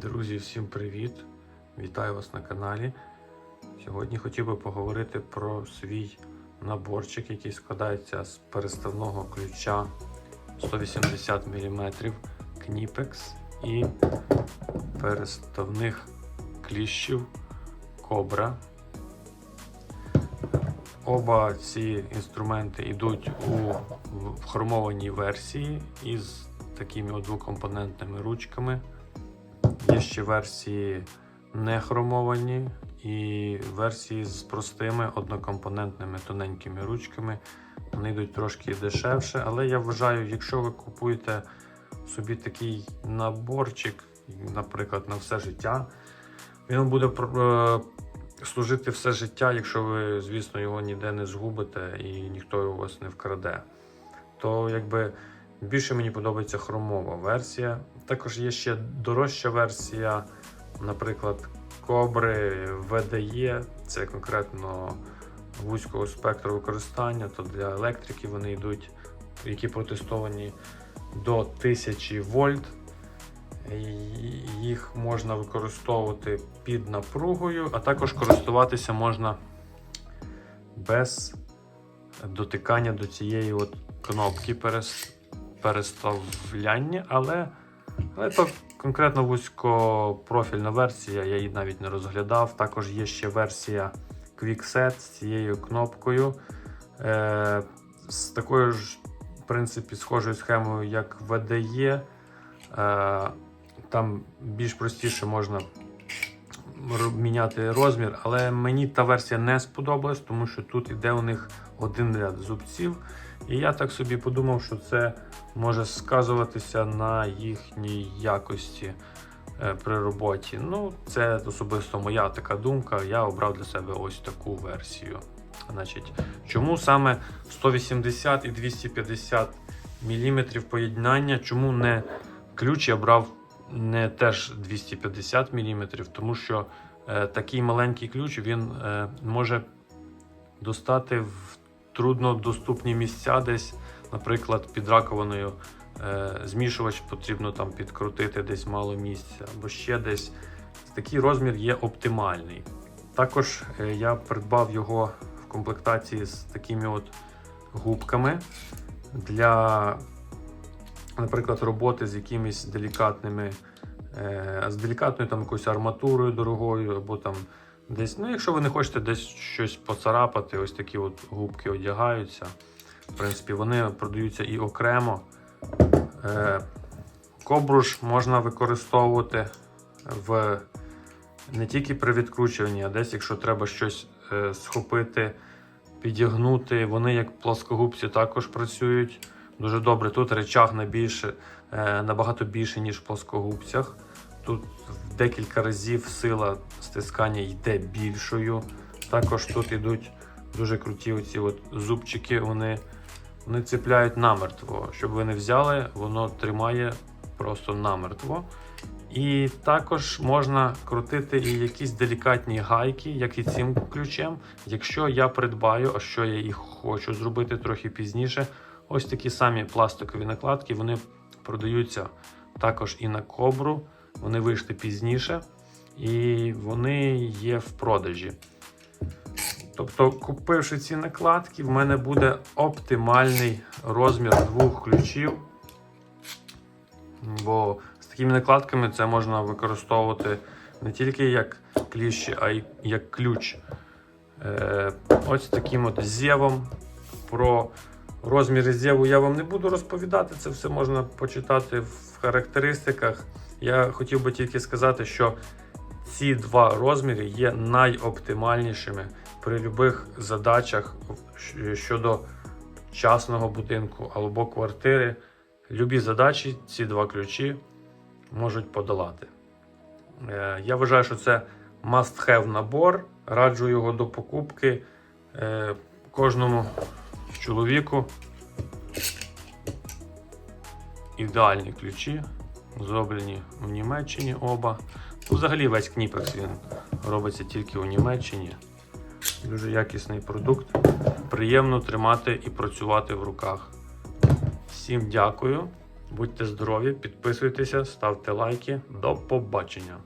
Друзі, всім привіт! Вітаю вас на каналі. Сьогодні хотів би поговорити про свій наборчик, який складається з переставного ключа 180 мм Knipex і переставних кліщів Cobra. Оба ці інструменти йдуть у хромованій версії із такими двокомпонентними ручками. Є ще версії не хромовані і версії з простими однокомпонентними тоненькими ручками. Вони йдуть трошки дешевше, але я вважаю, якщо ви купуєте собі такий наборчик, наприклад, на все життя, він буде е, служити все життя, якщо ви, звісно, його ніде не згубите і ніхто у вас не вкраде. То якби більше мені подобається хромова версія. Також є ще дорожча версія, наприклад, Кобри VDE, це конкретно вузького спектру використання, то для електрики вони йдуть, які протестовані до 1000 вольт. Їх можна використовувати під напругою, а також користуватися можна без дотикання до цієї от кнопки переставляння, але, але то конкретно вузькопрофільна версія, я її навіть не розглядав. Також є ще версія QuickSet з цією кнопкою. Е, з такою ж, в принципі, схожою схемою, як VDE. Е, там більш простіше можна міняти розмір, але мені та версія не сподобалась, тому що тут іде у них один ряд зубців. І я так собі подумав, що це може сказуватися на їхній якості е, при роботі. Ну, це особисто моя така думка. Я обрав для себе ось таку версію. Значить, чому саме 180 і 250 мм поєднання? Чому не ключ я брав не теж 250 мм, тому що е, такий маленький ключ він е, може достати в труднодоступні місця десь, наприклад, під раковиною е, змішувач потрібно там підкрутити десь мало місця, або ще десь. Такий розмір є оптимальний. Також е, я придбав його в комплектації з такими от губками для, наприклад, роботи з якимись делікатними, е, з делікатною там якоюсь арматурою дорогою, або там десь, ну, якщо ви не хочете десь щось поцарапати, ось такі от губки одягаються. В принципі, вони продаються і окремо. Е, Кобру можна використовувати в не тільки при відкручуванні, а десь, якщо треба щось е, схопити, підігнути. Вони як плоскогубці також працюють дуже добре. Тут речаг на більше, е, набагато більше, ніж в плоскогубцях. Тут в декілька разів сила стискання йде більшою. Також тут йдуть дуже круті оці от зубчики, вони, вони цепляють намертво. Щоб ви не взяли, воно тримає просто намертво. І також можна крутити і якісь делікатні гайки, як і цим ключем. Якщо я придбаю, а що я і хочу зробити трохи пізніше, ось такі самі пластикові накладки, вони продаються також і на кобру. Вони вийшли пізніше, і вони є в продажі. Тобто, купивши ці накладки, в мене буде оптимальний розмір двох ключів. Бо з такими накладками це можна використовувати не тільки як кліщі, а й як ключ. Е, ось таким от зєвом. Про розміри зєву я вам не буду розповідати, це все можна почитати в характеристиках. Я хотів би тільки сказати, що ці два розміри є найоптимальнішими при будь-яких задачах щодо частного будинку або квартири. Любі задачі ці два ключі можуть подолати. Е, Я вважаю, що це must-have набор. Раджу його до покупки е, кожному чоловіку. Ідеальні ключі, зроблені в Німеччині оба. Ну, Взагалі весь кніпекс він робиться тільки у Німеччині. Дуже якісний продукт. Приємно тримати і працювати в руках. Всім дякую. Будьте здорові, підписуйтеся, ставте лайки. До побачення!